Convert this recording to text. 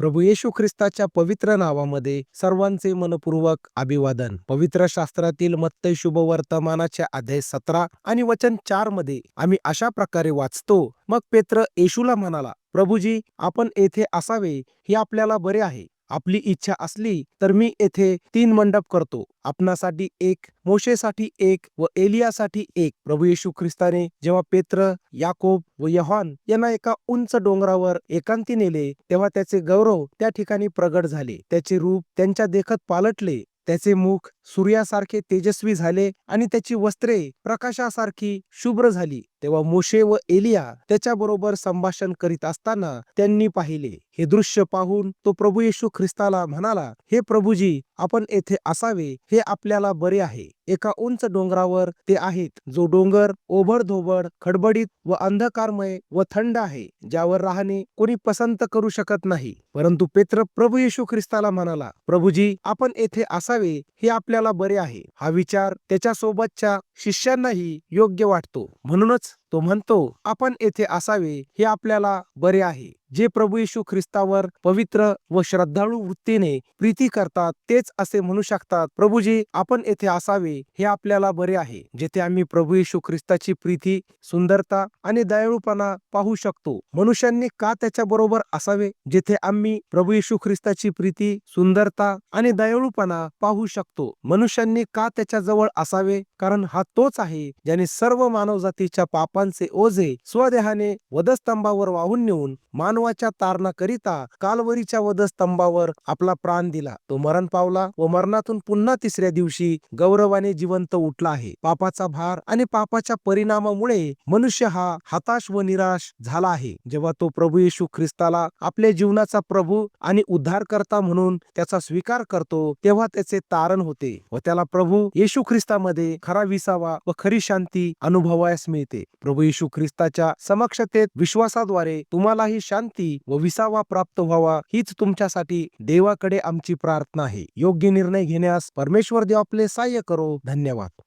प्रभू येशू ख्रिस्ताच्या पवित्र नावामध्ये सर्वांचे मनपूर्वक अभिवादन. पवित्र शास्त्रातील मत्तय शुभ वर्तमानाच्या अध्याय सतरा आणि वचन चारमध्ये आम्ही अशा प्रकारे वाचतो. मग पेत्र येशूला म्हणाला प्रभूजी आपण येथे असावे हे आपल्याला बरे आहे. आपली इच्छा असली तर मी येथे तीन मंडप करतो. आपणासाठी एक मोशेसाठी एक व एलियासाठी एक. प्रभू येशू ख्रिस्ताने जेव्हा पेत्र याकोब व यहान यांना एका उंच डोंगरावर एकांती नेले तेव्हा त्याचे गौरव त्या ठिकाणी प्रगट झाले. त्याचे रूप त्यांच्या देखत पालटले. त्याचे मुख सूर्यासारखे तेजस्वी झाले आणि त्याची वस्त्रे प्रकाशासारखी शुभ्र झाली. तेव्हा मोशे व एलिया त्याच्याबरोबर संभाषण करीत असताना त्यांनी पाहिले. हे दृश्य पाहून तो प्रभू येशू ख्रिस्ताला म्हणाला हे प्रभूजी आपण येथे असावे हे आपल्याला बरे आहे. एका उंच डोंगरावर ते आहेत जो डोंगर ओबडधोबड खडबडीत व अंधकारमय व थंड आहे ज्यावर राहणे कोणी पसंत करू शकत नाही. परंतु पेत्र प्रभू येशू ख्रिस्ताला म्हणाला प्रभूजी आपण येथे असावे हे आपल्या आपल्याला बरे आहे. हा विचार त्याच्या सोबतच्या शिष्यांनाही योग्य वाटतो. म्हणूनच तो म्हणतो आपण येथे असावे हे आपल्याला बरे आहे. जे प्रभू येशू ख्रिस्तावर पवित्र व श्रद्धाळू वृत्तीने प्रीती करतात तेच असे म्हणू शकतात प्रभूजी आपण येथे असावे हे आपल्याला बरे आहे जेथे आम्ही प्रभू येशू ख्रिस्ताची प्रीती सुंदरता आणि दयाळूपणा पाहू शकतो. मनुष्यांनी का त्याच्या बरोबर असावे जेथे आम्ही प्रभू येशू ख्रिस्ताची प्रीती सुंदरता आणि दयाळूपणा पाहू शकतो? मनुष्यांनी का त्याच्याजवळ असावे? कारण हा तोच आहे ज्याने सर्व मानवजातीच्या पापांचे ओझे स्वदेहाने वधस्तंभावर वाहून नेऊन मानव मानवाच्या तारणाकरिता कालवरीच्या वधस्तंभावर आपला प्राण दिला. तो मरण पावला व मरणातून पुन्हा तिसऱ्या दिवशी गौरवाने जिवंत उठला आहे. पापाचा भार आणि पापाच्या परिणामामुळे मनुष्य हा हताश व निराश झाला आहे. जेव्हा तो प्रभू येशू ख्रिस्ताला आपल्या जीवनाचा प्रभू आणि उद्धारकर्ता म्हणून त्याचा स्वीकार करतो तेव्हा त्याचे तारण होते व त्याला प्रभू येशू ख्रिस्तामध्ये खरा विसावा व खरी शांती अनुभवायस मिळते. प्रभू येशू ख्रिस्ताच्या समक्षतेत विश्वासाद्वारे तुम्हालाही शांती शांती व विसावा प्राप्त व्हावा हीच तुमच्यासाठी देवाकडे आमची प्रार्थना आहे. योग्य निर्णय घेण्यास परमेश्वर देव आपले सहाय्य करो. धन्यवाद.